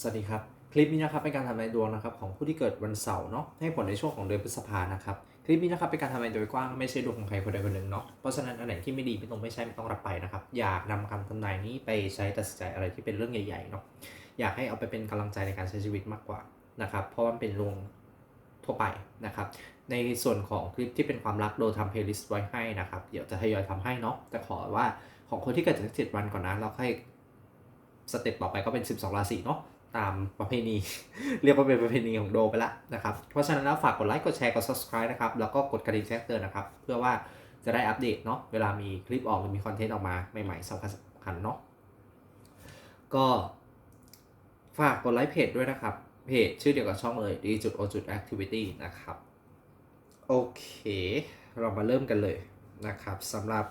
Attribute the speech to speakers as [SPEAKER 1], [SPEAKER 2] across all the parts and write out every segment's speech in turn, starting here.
[SPEAKER 1] สวัสดีครับ คลิปนี้นะครับเป็นการทำนายดวงนะครับของผู้ที่เกิดวันเสาร์เนาะให้ผลในช่วงของเดือนพฤษภานะครับคลิปนี้นะครับเป็นการทำนายโดยกว้างไม่ใช่ดวงของใครคนใดคนหนึ่งเนาะเพราะฉะนั้นอันไหนที่ไม่ดีไม่ตรงไม่ใช่ไม่ต้องรับไปนะครับอยากนำคำทำนายนี้ไปใช้ตัดสินใจอะไรที่เป็นเรื่องใหญ่ๆเนาะอยากให้เอาไปเป็นกำลังใจในการใช้ชีวิตมากกว่านะครับเพราะว่ามันเป็นดวงทั่วไปนะครับในส่วนของคลิปที่เป็นความรักโดยทำเพลย์ลิสต์ไว้ให้นะครับเดี๋ยวจะทยอยทำให้เนาะแต่ขอว่าของคนที่เกิดจากเจ็ดวันก่อนนะเราให้สเต็ปต่อไปก็เป็น 12 ราศีเนาะ ตามประเพณี เรียกว่าเป็นประเพณีของโดไปละนะครับ เพราะฉะนั้นแล้วฝากกดไลค์กดแชร์กด subscribe นะครับ แล้วก็กดกระดิ่งแจ้งเตือนนะครับ เพื่อว่าจะได้อัปเดตเนาะเวลามีคลิปออกหรือมีคอนเทนต์ออกมาใหม่ๆสำคัญสำคัญเนาะก็ฝากกดไลค์เพจด้วยนะครับ เพจชื่อเดียวกับช่องเลย d จุด o จุด activity นะครับ โอเค เรามาเริ่มกันเลยนะครับสำหรับ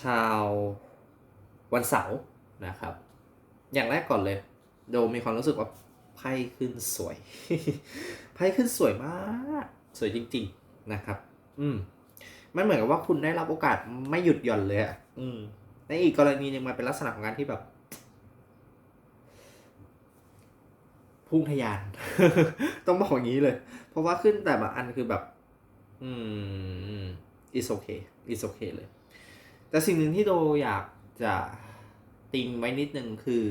[SPEAKER 1] ชาววันเสาร์นะครับ อย่างแรกก่อนเลย โดมีความรู้สึกว่าไพ่ขึ้นสวย ไพ่ขึ้นสวยมาก สวยจริง ๆนะครับ อืมมันเหมือนกับว่าคุณได้รับโอกาสไม่หยุดหย่อนเลยอะ อืม ในอีกกรณีหนึ่งมันเป็นลักษณะของการที่แบบพุ่งทะยาน ต้องบอกอย่างนี้เลย เพราะว่าขึ้นแต่บางอันคือแบบ อืม is okay is okay เลย แต่สิ่งหนึ่งที่โดอยากจะ ติงไว้นิดนึงคือ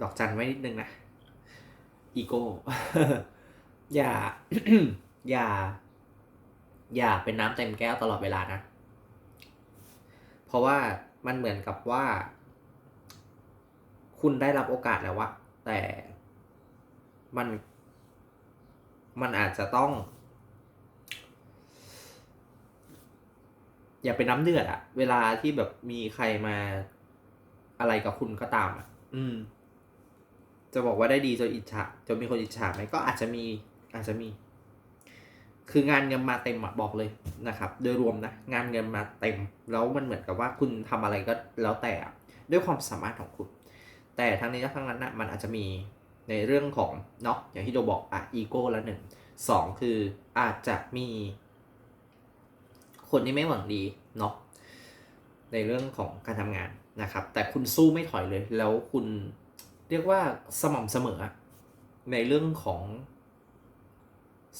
[SPEAKER 1] ดอกจันไว้นิดนึงนะ อีโก้ อย่า อย่า อย่าเป็นน้ำเต็มแก้วตลอดเวลานะ เพราะว่ามันเหมือนกับว่า คุณได้รับโอกาสแล้ววะแต่มัน มันอาจจะต้อง อย่าเป็นน้ำเดือดอะเวลาที่แบบมีใครมาอะไรกับคุณก็ตามอะอืม จะบอกว่าได้ดีจนอิจฉาจนมีคนอิจฉาไหมก็อาจจะมี อาจจะมี คืองานเงินมาเต็มอะบอกเลยนะครับ โดยรวมนะงานเงินมาเต็ม แล้วมันเหมือนกับว่าคุณทำอะไรก็แล้วแต่อะด้วยความสามารถของคุณ แต่ทั้งนี้และทั้งนั้นนะมันอาจจะมีในเรื่องของเนาะอย่างที่โดบอกอะอีโก้ละหนึ่งสองคืออาจจะมี คนที่ไม่หวังดีเนาะในเรื่องของการทำงานนะครับ แต่คุณสู้ไม่ถอยเลย แล้วคุณเรียกว่าสม่ำเสมอ ในเรื่องของ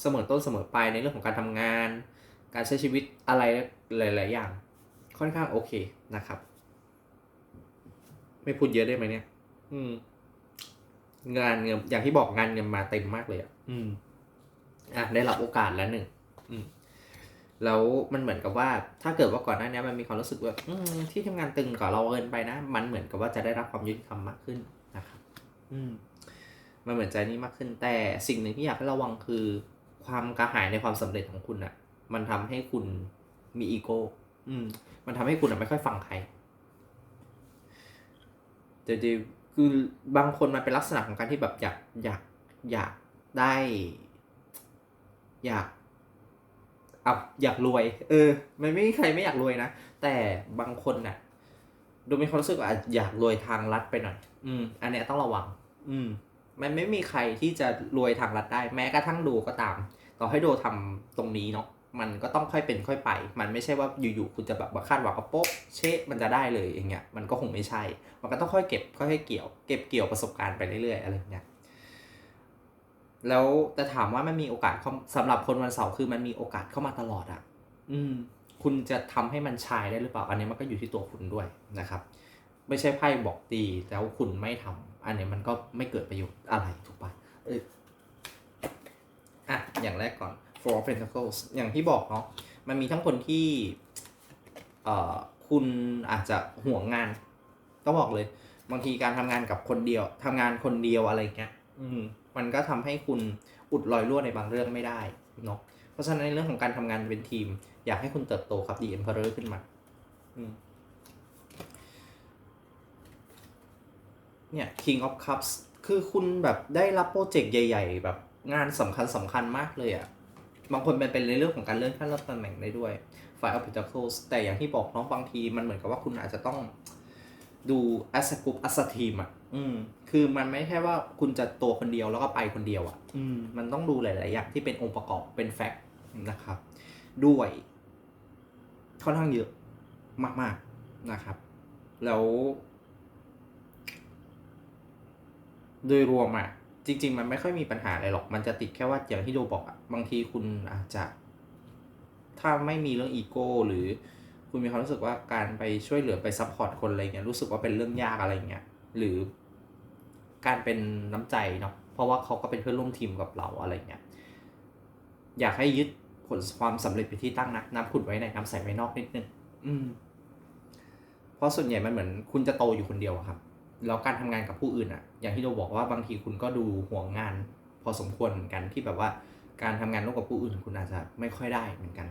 [SPEAKER 1] เสมอต้นเสมอปลายในเรื่องของการทำงาน การใช้ชีวิตอะไรหลาย ๆ อย่าง ค่อนข้างโอเคนะครับ ไม่พูดเยอะได้ไหมเนี่ย อืม งานเงินอย่างที่บอกงานเงินมาเต็มมากเลยอะ อืม อะได้รับโอกาสแล้วหนึ่ง อืม แล้วมันเหมือนกับว่าถ้าเกิดว่าก่อนหน้านี้มันมีความรู้สึกว่าที่ทำงานตึงกว่าเราเกินไปนะ มันเหมือนกับว่าจะได้รับความยุติธรรมมากขึ้นนะครับอืมมันเหมือนใจนี้มากขึ้นแต่สิ่งหนึ่งที่อยากให้ระวังคือ ความกระหายในความสำเร็จของคุณอะ มันทำให้คุณมีอีโก้อืม มันทำให้คุณอะไม่ค่อยฟังใครแต่จริงๆคือบางคนมันเป็นลักษณะของการที่แบบอยากอยากอยากได้ อยาก อาอยากรวย เออ มันไม่มีใครไม่อยากรวยนะ แต่บางคนน่ะ ดูมีความรู้สึกว่าอยากรวยทางลัดไปหน่อย อืม อันเนี้ยต้องระวัง อืม มันไม่มีใครที่จะรวยทางลัดได้ แม้กระทั่งดูก็ตาม ต่อให้ดูทำตรงนี้เนาะ มันก็ต้องค่อยเป็นค่อยไป มันไม่ใช่ว่าอยู่ๆคุณจะแบบมาคาดหวังว่าโป๊ะเชะมันจะได้เลยอย่างเงี้ย มันก็คงไม่ใช่ มันก็ต้องค่อยเก็บค่อยๆเกี่ยว เก็บเกี่ยวประสบการณ์ไปเรื่อยๆอะไรอย่างเงี้ย แล้วแต่ถามว่ามันมีโอกาสเข้าสำหรับคนวันเสาร์คือมันมีโอกาสเข้ามาตลอดอะอืม คุณจะทำให้มันชายได้หรือเปล่า อันนี้มันก็อยู่ที่ตัวคุณด้วยนะครับ ไม่ใช่ไพ่บอกตีแล้วคุณไม่ทำอันนี้มันก็ไม่เกิดประโยชน์อะไรถูกปะเอออะอย่างแรกก่อน four of pentacles อย่างที่บอกเนาะมันมีทั้งคนที่เอ่อคุณอาจจะห่วงงานก็บอกเลย บางทีการทำงานกับคนเดียวทำงานคนเดียวอะไรเงี้ย อืม มันก็ทำให้คุณอุดรอยรั่วในบางเรื่องไม่ได้เนาะเพราะฉะนั้นในเรื่องของการทำงานเป็นทีม อยากให้คุณเติบโตครับ The Emperor ขึ้นมาเนี่ย King of Cups คือคุณแบบได้รับโปรเจกต์ใหญ่ ๆ แบบงานสำคัญสำคัญมากเลยอะ่ะ บางคนเป็นเป็นในเรื่องของการเลื่อนขั้นเลื่อนตำแหน่งได้ด้วย ฝ่าย of Pentacles แต่อย่างที่บอกเนาะบางทีมันเหมือนกับว่าคุณอาจจะต้อง ดู as a group as a team อะอืมคือมันไม่ใช่ว่าคุณจะตัวคนเดียวแล้วก็ไปคนเดียวอะอืมมันต้องดูหลาย ๆ อย่างที่เป็นองค์ประกอบเป็นแฟกต์นะครับ ด้วยค่อนข้างเยอะมาก ๆ นะครับ แล้ว โดยรวมอะจริง ๆ มันไม่ค่อยมีปัญหาอะไรหรอก มันจะติดแค่ว่าอย่างที่โดบอกอะบางทีคุณอาจจะ ถ้าไม่มีเรื่องอีโก้หรือ คุณมีความรู้สึกว่าการไปช่วยเหลือไปซัพพอร์ตคนอะไรเงี้ยรู้สึกว่าเป็นเรื่องยากอะไรเงี้ยหรือการเป็นน้ำใจเนาะเพราะว่าเขาก็เป็นเพื่อนร่วมทีมกับเราอะไรเงี้ยอยากให้ยึดผลความสำเร็จไปที่ตั้งนะน้ำขุดไว้ในน้ำใสไว้นอกนิดนึงอืมเพราะส่วนใหญ่มันเหมือนคุณจะโตอยู่คนเดียวครับแล้วการทำงานกับผู้อื่นอะอย่างที่เราบอกว่าบางทีคุณก็ดูห่วงงาน พอสมควรเหมือนกันที่แบบว่าการทำงานร่วมกับผู้อื่นคุณอาจจะไม่ค่อยได้เหมือนกัน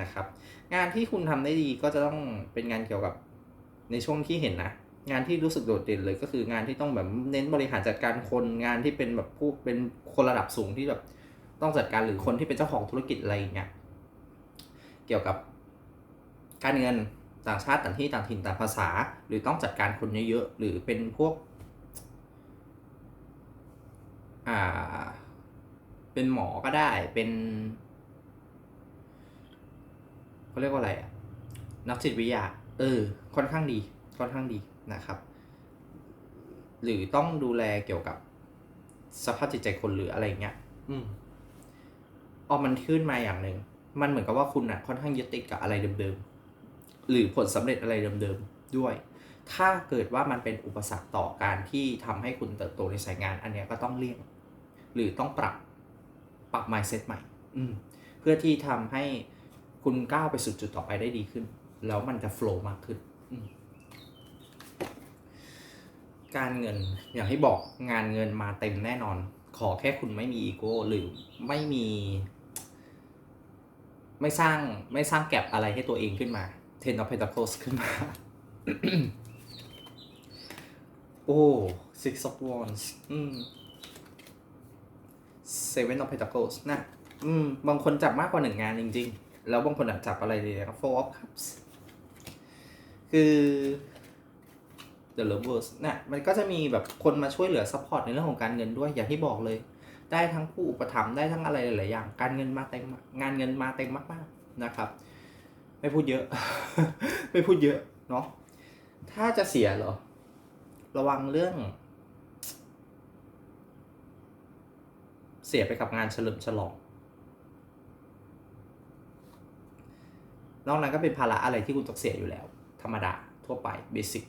[SPEAKER 1] นะครับ งานที่คุณทำได้ดีก็จะต้องเป็นงานเกี่ยวกับในช่วงที่เห็นนะ งานที่รู้สึกโดดเด่นเลยก็คืองานที่ต้องแบบเน้นบริหารจัดการคนงานที่เป็นแบบผู้เป็นคนระดับสูงที่แบบต้องจัดการหรือคนที่เป็นเจ้าของธุรกิจอะไรอย่างเงี้ยเกี่ยวกับการเงินต่างชาติต่างที่ต่างถิ่นต่างภาษา หรือต้องจัดการคนเยอะๆหรือเป็นพวกอ่าเป็นหมอก็ได้เป็น เขาเรียกว่าอะไรอะนักจิตวิทยา เออ ค่อนข้างดี ค่อนข้างดีนะครับ หรือต้องดูแลเกี่ยวกับสภาพจิตใจคนหรืออะไรเงี้ย อืมออกมันขึ้นมาอย่างหนึ่ง มันเหมือนกับว่าคุณอะค่อนข้างยึดติดกับอะไรเดิมๆ หรือผลสำเร็จอะไรเดิมๆ ด้วย ถ้าเกิดว่ามันเป็นอุปสรรคต่อการที่ทำให้คุณเติบโตในสายงาน อันเนี้ยก็ต้องเลี่ยง หรือต้องปรับ ปรับ mindset ใหม่ อืม เพื่อที่ทำให้ คุณก้าวไปสู่จุดต่อไปได้ดีขึ้น แล้วมันจะ flow มากขึ้น การเงินอย่างที่บอกงานเงินมาเต็มแน่นอน ขอแค่คุณไม่มีอีโก้หรือไม่มี ไม่สร้างไม่สร้างแก็บอะไรให้ตัวเองขึ้นมา Ten of Pentacles ขึ้นมา โอ้ Six of Wands อืม Seven of Pentacles นะ อืม บางคนจับมากกว่าหนึ่งงานจริง ๆ แล้วบางคนอาจจับอะไรเลยนะ Four of Cups คือ The Lovers นะมันก็จะมีแบบคนมาช่วยเหลือซัพพอร์ตในเรื่องของการเงินด้วยอย่างที่บอกเลย ได้ทั้งผู้อุปถัมภ์ได้ทั้งอะไรหลายๆอย่าง การเงินมาเต็มงานเงินมาเต็มมากๆนะครับ ไม่พูดเยอะ ไม่พูดเยอะเนาะถ้าจะเสียเหรอ ระวังเรื่อง เสียไปกับงานเฉลิมฉลอง นอกนั้นก็เป็นภาระอะไรที่คุณต้องเสียอยู่แล้ว ธรรมดาทั่วไปเบสิก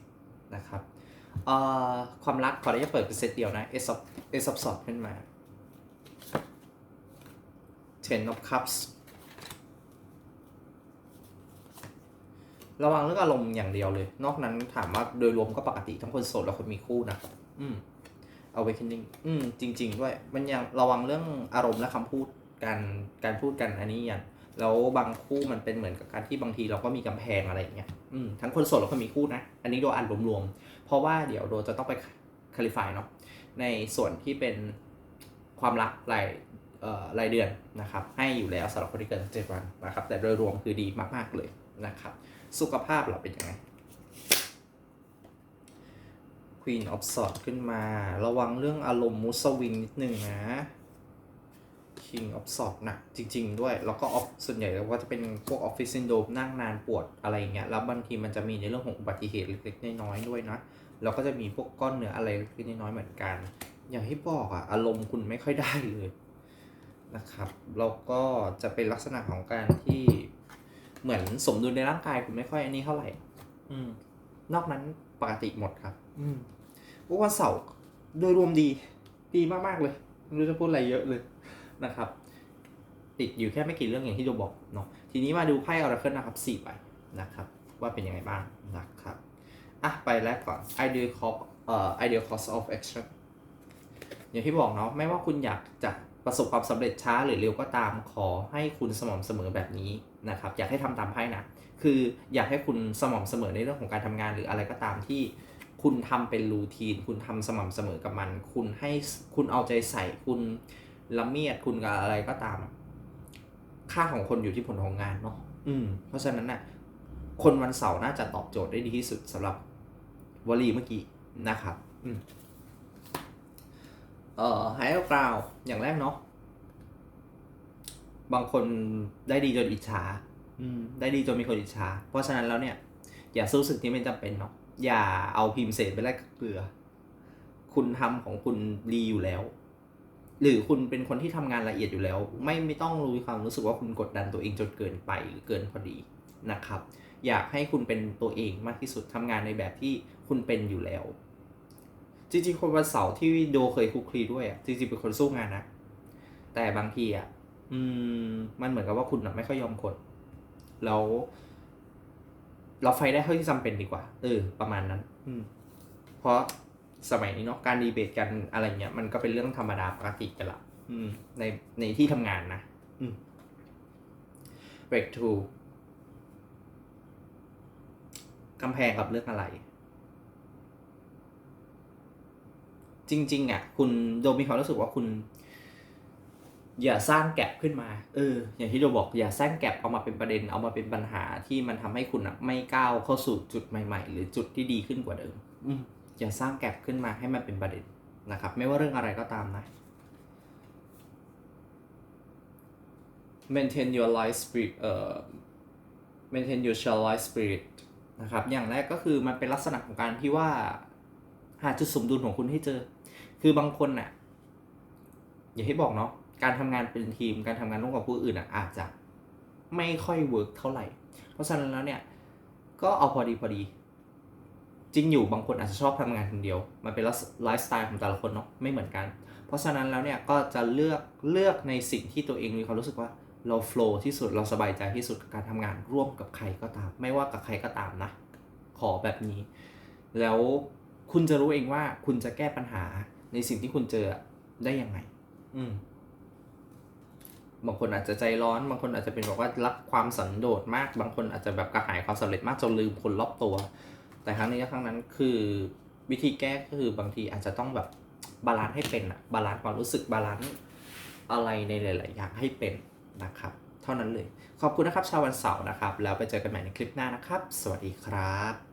[SPEAKER 1] นะครับความรักขออนุญาตเปิดเป็นเซตเดียวนะ S of S of Swords ขึ้นมา Ten of Cups ระวังเรื่องอารมณ์อย่างเดียวเลย นอกนั้นถามว่าโดยรวมก็ปกติทั้งคนโสดและคนมีคู่นะอืม awakening อืม จริง ๆ ด้วย มันยังระวังเรื่องอารมณ์และคำพูดการการพูดกันอันนี้อย่าง แล้วบางคู่มันเป็นเหมือนกับการที่บางทีเราก็มีกำแพงอะไรอย่างเงี้ยอืมทั้งคนโสดและคนมีคู่นะ อันนี้โดอ่านรวมๆ เพราะว่าเดี๋ยวโดจะต้องไปคลิฟายเนาะในส่วนที่เป็นความรักรายเอ่อรายเดือนนะครับ ให้อยู่แล้วสำหรับคนที่เกิดเจ็ดวันนะครับ แต่โดยรวมคือดีมากๆเลยนะครับ สุขภาพเราเป็นยังไง Queen of Swords ขึ้นมา ระวังเรื่องอารมณ์มูสวิงนิดนึงนะ King of Swords นะจริง ๆ ด้วย แล้วก็ off ส่วนใหญ่แล้วก็จะเป็นพวก Office Syndrome นั่งนานปวดอะไรอย่างเงี้ยแล้วบางทีมันจะมีในเรื่องของอุบัติเหตุเล็กๆน้อยๆด้วยนะแล้วก็จะมีพวกก้อนเนื้ออะไรเล็กๆน้อยๆเหมือนกัน อย่างที่บอกอะอารมณ์คุณไม่ค่อยได้เลยนะครับแล้วก็จะเป็นลักษณะของการที่เหมือนสมดุลในร่างกายคุณไม่ค่อยอันนี้เท่าไหร่ อืม นอกนั้นปกติหมดครับ อืมวันเสาร์โดยรวมดี ดีมาก ๆ เลยไม่รู้จะพูดอะไรเยอะเลย นะครับ ติดอยู่แค่ไม่กี่เรื่องอย่างที่โดบอกเนาะทีนี้มาดูไพ่ออราเคิลนะครับสี่ใบนะครับ ว่าเป็นยังไงบ้างนะครับอะไปแรกก่อน ideal cost เอ่อ ideal cost of action อย่างที่บอกเนาะไม่ว่าคุณอยากจะประสบความสำเร็จช้าหรือเร็วก็ตามขอให้คุณสม่ำเสมอแบบนี้นะครับ อยากให้ทำตามไพ่นะคืออยากให้คุณสม่ำเสมอในเรื่องของการทำงานหรืออะไรก็ตามที่ คุณทำเป็นรูทีน คุณทำสม่ำเสมอกับมัน คุณให้คุณเอาใจใส่คุณ ละเมียดคุณกับอะไรก็ตาม ค่าของคนอยู่ที่ผลของงานเนาะอืม เพราะฉะนั้นน่ะ คนวันเสาร์น่าจะตอบโจทย์ได้ดีที่สุดสำหรับวลีเมื่อกี้นะครับ อืมเอ่อไฮเอลกราวอย่างแรกเนาะบางคนได้ดีจนอิจฉาอืมได้ดีจนมีคนอิจฉา เพราะฉะนั้นแล้วเนี่ย อย่าสู้สึกที่ไม่จำเป็นเนาะ อย่าเอาพิมพ์เศษไปแลกกับเกลือ คุณทำของคุณดีอยู่แล้ว หรือคุณเป็นคนที่ทำงานละเอียดอยู่แล้ว ไม่ไม่ต้องรู้ความรู้สึกว่าคุณกดดันตัวเองจนเกินไปหรือเกินพอดีนะครับ อยากให้คุณเป็นตัวเองมากที่สุดทำงานในแบบที่คุณเป็นอยู่แล้ว จริงๆคนวันเสาร์ที่โดเคยคุกคลีด้วยอะจริงๆเป็นคนสู้งานนะแต่บางทีอะอืมมันเหมือนกับว่าคุณไม่ค่อยยอมกดแล้วเราไฟได้เท่าที่จำเป็นดีกว่า เออ ประมาณนั้น อืม เพราะ สมัยนี้เนาะการดีเบตกันอะไรเงี้ยมันก็เป็นเรื่องธรรมดาปกติไปละอืมในในที่ทำงานนะอืม break two กำแพงกับเรื่องอะไร จริง ๆ อะ คุณโดมมีความรู้สึกว่าคุณ อย่าสร้างแกลบขึ้นมา เออ อย่างที่โดบอก อย่าสร้างแกลบเอามาเป็นประเด็น เอามาเป็นปัญหาที่มันทำให้คุณอะ ไม่ก้าวเข้าสู่จุดใหม่ ๆ หรือจุดที่ดีขึ้นกว่าเดิม อืม อย่าสร้างแกลบขึ้นมาให้มันเป็นประเด็นนะครับ ไม่ว่าเรื่องอะไรก็ตามนะ maintain your life spirit เอ่อ maintain your child life spirit นะครับ อย่างแรกก็คือมันเป็นลักษณะของการที่ว่า หาจุดสมดุลของคุณให้เจอ คือบางคนน่ะ อย่างที่บอกเนาะ การทำงานเป็นทีม การทำงานร่วมกับผู้อื่นอะอาจจะไม่ค่อยเวิร์กเท่าไหร่ เพราะฉะนั้นแล้วเนี่ย ก็เอาพอดีพอดี จริงอยู่บางคนอาจจะชอบทำงานคนเดียว มันเป็นไลฟ์สไตล์ของแต่ละคนเนาะไม่เหมือนกัน เพราะฉะนั้นแล้วเนี่ยก็จะเลือกเลือกในสิ่งที่ตัวเองมีความรู้สึกว่าเราโฟล์ที่สุดเราสบายใจที่สุดกับการทำงานร่วมกับใครก็ตาม ไม่ว่ากับใครก็ตามนะ ขอแบบนี้ แล้วคุณจะรู้เองว่าคุณจะแก้ปัญหาในสิ่งที่คุณเจอได้ยังไง อืมบางคนอาจจะใจร้อน บางคนอาจจะเป็นแบบว่ารักความสันโดษมาก บางคนอาจจะแบบกระหายความสำเร็จมากจนลืมคนรอบตัว แต่ครั้งนี้ครั้งนั้นคือวิธีแก้ก็คือบางทีอาจจะต้องแบบบาลานซ์ให้เป็นอะบาลานซ์ความรู้สึกบาลานซ์อะไรในหลาย ๆ อย่างให้เป็นนะครับ เท่านั้นเลย ขอบคุณนะครับชาววันเสาร์นะครับ แล้วไปเจอกันใหม่ในคลิปหน้านะครับ สวัสดีครับ